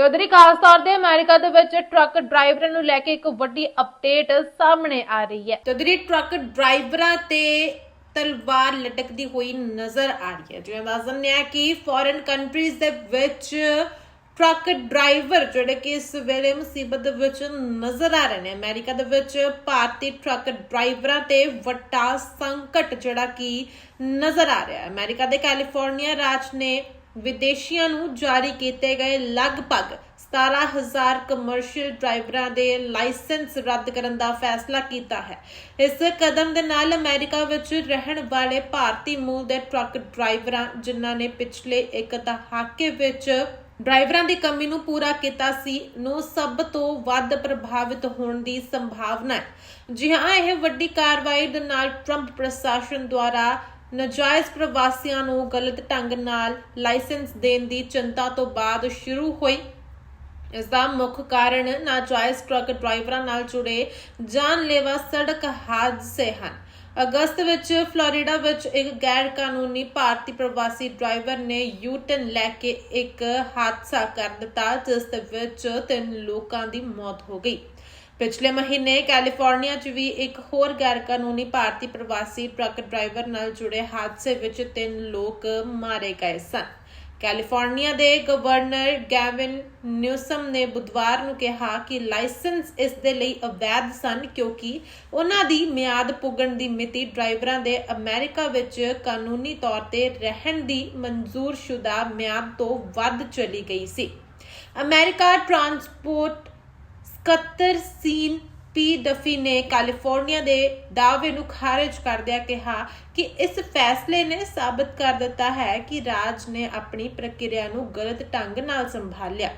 ਤੇ ਉਧਰ ਹੀ ਖਾਸ ਤੌਰ ਤੇ ਅਮਰੀਕਾ ਦੇ ਵਿੱਚ ਟਰੱਕ ਡਰਾਈਵਰਾਂ ਨੂੰ ਲੈ ਕੇ ਇੱਕ ਵੱਡੀ ਅਪਡੇਟ ਸਾਹਮਣੇ ਆ ਰਹੀ ਹੈ। ਤੇ ਉਧਰ ਹੀ ਟਰੱਕ ਡਰਾਈਵਰਾਂ ਤੇ ਤਲਵਾਰ ਲਟਕਦੀ ਹੋਈ ਨਜ਼ਰ ਆ ਰਹੀ ਹੈ। ਜਿਵੇਂ ਦੱਸ ਦਿੰਦੇ ਆ ਕਿ ਫੋਰਨ ਕੰਟਰੀਜ਼ ਦੇ ਵਿੱਚ ਟਰੱਕ ਡਰਾਈਵਰ ਜਿਹੜੇ ਕਿ ਇਸ ਵੇਲੇ ਮੁਸੀਬਤ ਦੇ ਵਿੱਚ ਨਜ਼ਰ ਆ ਰਹੇ ਨੇ। ਅਮਰੀਕਾ ਦੇ ਵਿੱਚ ਭਾਰਤੀ ਟਰੱਕ ਡਰਾਈਵਰਾਂ ਤੇ ਵੱਡਾ ਸੰਕਟ ਜਿਹੜਾ ਕਿ ਨਜ਼ਰ ਆ ਰਿਹਾ ਹੈ। ਅਮਰੀਕਾ ਦੇ ਕੈਲੀਫੋਰਨੀਆ ਰਾਜ ਨੇ ਵਿਦੇਸ਼ੀਆਂ ਨੂੰ ਜਾਰੀ ਕੀਤੇ ਗਏ ਲਗਭਗ 17000 ਕਮਰਸ਼ੀਅਲ ਡਰਾਈਵਰਾਂ ਦੇ ਲਾਇਸੈਂਸ ਰੱਦ ਕਰਨ ਦਾ ਫੈਸਲਾ ਕੀਤਾ ਹੈ। ਇਸ ਕਦਮ ਦੇ ਨਾਲ ਅਮਰੀਕਾ ਵਿੱਚ ਰਹਿਣ ਵਾਲੇ ਭਾਰਤੀ ਮੂਲ ਦੇ ਟਰੱਕ ਡਰਾਈਵਰਾਂ ਜਿਨ੍ਹਾਂ ਨੇ ਪਿਛਲੇ ਇੱਕ ਦਹਾਕੇ ਵਿੱਚ ਡਰਾਈਵਰਾਂ ਦੀ ਕਮੀ ਨੂੰ ਪੂਰਾ ਕੀਤਾ ਸੀ, ਨੂੰ ਸਭ ਤੋਂ ਵੱਧ ਪ੍ਰਭਾਵਿਤ ਹੋਣ ਦੀ ਸੰਭਾਵਨਾ ਹੈ। ਜੀ ਹਾਂ, ਇਹ ਵੱਡੀ ਕਾਰਵਾਈ ਦੇ ਨਾਲ ਟਰੰਪ ਪ੍ਰਸ਼ਾਸਨ ਦੁਆਰਾ ਨਾਜਾਇਜ਼ ਪ੍ਰਵਾਸੀਆਂ ਨੂੰ ਗਲਤ ਢੰਗ ਨਾਲ ਲਾਇਸੈਂਸ ਦੇਣ ਦੀ ਚਿੰਤਾ ਤੋਂ ਬਾਅਦ ਸ਼ੁਰੂ ਹੋਈ। ਇਸ ਦਾ ਮੁੱਖ ਕਾਰਨ ਨਾਜਾਇਜ਼ ਟਰੱਕ ਡਰਾਈਵਰਾਂ ਨਾਲ ਜੁੜੇ ਜਾਨਲੇਵਾ ਸੜਕ ਹਾਦਸੇ ਹਨ। ਅਗਸਤ ਵਿੱਚ ਫਲੋਰੀਡਾ ਵਿੱਚ ਇੱਕ ਗੈਰ ਕਾਨੂੰਨੀ ਭਾਰਤੀ ਪ੍ਰਵਾਸੀ ਡਰਾਈਵਰ ਨੇ ਯੂਟਨ ਲੈ ਕੇ ਇੱਕ ਹਾਦਸਾ ਕਰ ਦਿੱਤਾ, ਜਿਸ ਦੇ ਵਿੱਚ ਤਿੰਨ ਲੋਕਾਂ ਦੀ ਮੌਤ ਹੋ ਗਈ। ਪਿਛਲੇ ਮਹੀਨੇ ਕੈਲੀਫੋਰਨੀਆ 'ਚ ਵੀ ਇੱਕ ਹੋਰ ਗੈਰ ਕਾਨੂੰਨੀ ਭਾਰਤੀ ਪ੍ਰਵਾਸੀ ਟਰੱਕ ਡਰਾਈਵਰ ਨਾਲ ਜੁੜੇ ਹਾਦਸੇ ਵਿੱਚ ਤਿੰਨ ਲੋਕ ਮਾਰੇ ਗਏ ਸਨ। ਕੈਲੀਫੋਰਨੀਆ ਦੇ ਗਵਰਨਰ ਗੈਵਿਨ ਨਿਊਸਮ ਨੇ ਬੁੱਧਵਾਰ ਨੂੰ ਕਿਹਾ ਕਿ ਲਾਇਸੈਂਸ ਇਸ ਦੇ ਲਈ ਅਵੈਧ ਸਨ ਕਿਉਂਕਿ ਉਹਨਾਂ ਦੀ ਮਿਆਦ ਪੁੱਗਣ ਦੀ ਮਿਤੀ ਡਰਾਈਵਰਾਂ ਦੇ ਅਮਰੀਕਾ ਵਿੱਚ ਕਾਨੂੰਨੀ ਤੌਰ ਤੇ ਰਹਿਣ ਦੀ ਮਨਜ਼ੂਰਸ਼ੁਦਾ ਮਿਆਦ ਤੋਂ ਵੱਧ ਚਲੀ ਗਈ ਸੀ। ਅਮਰੀਕਾ ਟਰਾਂਸਪੋਰਟ ਸਕੱਤਰ ਸੀਨ ਪੀ ਡਫੀ ਨੇ ਕੈਲੀਫੋਰਨੀਆ ਦੇ ਦਾਅਵੇ ਨੂੰ ਖਾਰਜ ਕਰਦਿਆਂ ਕਿਹਾ ਕਿ ਇਸ ਫੈਸਲੇ ਨੇ ਸਾਬਤ ਕਰ ਦਿੱਤਾ ਹੈ ਕਿ ਰਾਜ ਨੇ ਆਪਣੀ ਪ੍ਰਕਿਰਿਆ ਨੂੰ ਗਲਤ ਢੰਗ ਨਾਲ ਸੰਭਾਲਿਆ।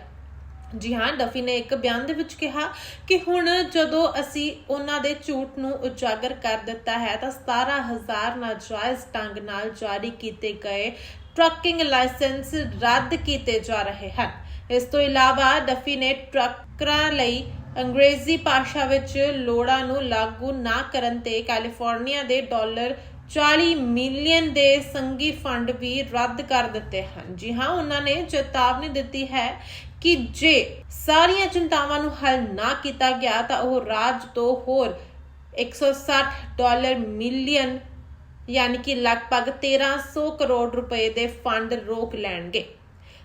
ਜੀ ਹਾਂ ਡਫੀ ਨੇ ਇੱਕ ਬਿਆਨ ਦੇ ਵਿੱਚ ਕਿਹਾ ਕਿ ਹੁਣ ਜਦੋਂ ਅਸੀਂ ਉਹਨਾਂ ਦੇ ਝੂਠ ਨੂੰ ਉਜਾਗਰ ਕਰ ਦਿੱਤਾ ਹੈ ਤਾਂ 17000 ਨਾਜਾਇਜ਼ ਢੰਗ ਨਾਲ ਜਾਰੀ ਕੀਤੇ ਗਏ ਟਰੱਕਿੰਗ ਲਾਇਸੈਂਸ ਰੱਦ ਕੀਤੇ ਜਾ ਰਹੇ ਹਨ। ਇਸ ਤੋਂ ਇਲਾਵਾ ਡਫੀ ਨੇ ਟਰੱਕਰਾਂ ਲਈ ਅੰਗਰੇਜ਼ੀ ਭਾਸ਼ਾ ਵਿੱਚ ਲੋੜਾਂ ਨੂੰ ਲਾਗੂ ਨਾ ਕਰਨ ਤੇ ਕੈਲੀਫੋਰਨੀਆ ਦੇ ਡਾਲਰ 40 ਮਿਲੀਅਨ ਦੇ ਸੰਗੀ ਫੰਡ ਵੀ ਰੱਦ ਕਰ ਦਿੱਤੇ ਹਨ। ਜੀ ਹਾਂ, ਉਹਨਾਂ ਨੇ ਚੇਤਾਵਨੀ ਦਿੱਤੀ ਹੈ ਕਿ ਜੇ ਸਾਰੀਆਂ ਚਿੰਤਾਵਾਂ ਨੂੰ ਹੱਲ ਨਾ ਕੀਤਾ ਗਿਆ ਤਾਂ ਉਹ ਰਾਜ ਤੋਂ ਹੋਰ 160 ਡਾਲਰ ਮਿਲੀਅਨ ਯਾਨੀ ਕਿ ਲਗਭਗ 1300 ਕਰੋੜ ਰੁਪਏ ਦੇ ਫੰਡ ਰੋਕ ਲੈਣਗੇ।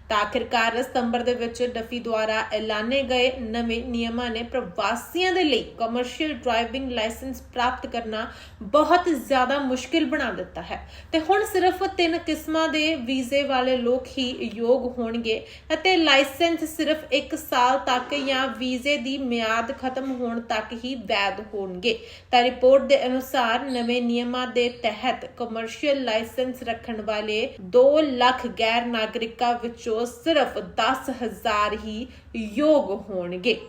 ਤਾਂ ਆਖਿਰਕਾਰ ਸਤੰਬਰ ਦੇ ਵਿੱਚ ਡਫੀ ਦੁਆਰਾ ਐਲਾਨੇ ਗਏ ਨਵੇਂ ਨਿਯਮਾਂ ਨੇ ਪ੍ਰਵਾਸੀਆਂ ਦੇ ਲਈ ਕਮਰਸ਼ੀਅਲ ਡਰਾਈਵਿੰਗ ਲਾਇਸੈਂਸ ਪ੍ਰਾਪਤ ਕਰਨਾ ਬਹੁਤ ਜ਼ਿਆਦਾ ਮੁਸ਼ਕਿਲ ਬਣਾ ਦਿੱਤਾ ਹੈ। ਤੇ ਹੁਣ ਸਿਰਫ ਤਿੰਨ ਕਿਸਮਾਂ ਦੇ ਵੀਜ਼ੇ ਵਾਲੇ ਲੋਕ ਹੀ ਯੋਗ ਹੋਣਗੇ ਅਤੇ ਲਾਇਸੈਂਸ ਸਿਰਫ 1 ਸਾਲ ਤੱਕ ਜਾਂ ਵੀਜ਼ੇ ਦੀ ਮਿਆਦ ਖਤਮ ਹੋਣ ਤੱਕ ਹੀ ਵੈਧ ਹੋਣਗੇ। ਤਾਂ ਰਿਪੋਰਟ ਦੇ ਅਨੁਸਾਰ ਨਵੇਂ ਨਿਯਮਾਂ ਦੇ ਤਹਿਤ ਕਮਰਸ਼ੀਅਲ ਲਾਇਸੈਂਸ ਰੱਖਣ ਵਾਲੇ 2 ਲੱਖ ਗੈਰ ਨਾਗਰਿਕਾਂ ਵਿੱਚੋਂ ਵਿੱਚੋਂ ਸਿਰਫ 10000 ਹੀ ਯੋਗ ਹੋਣਗੇ।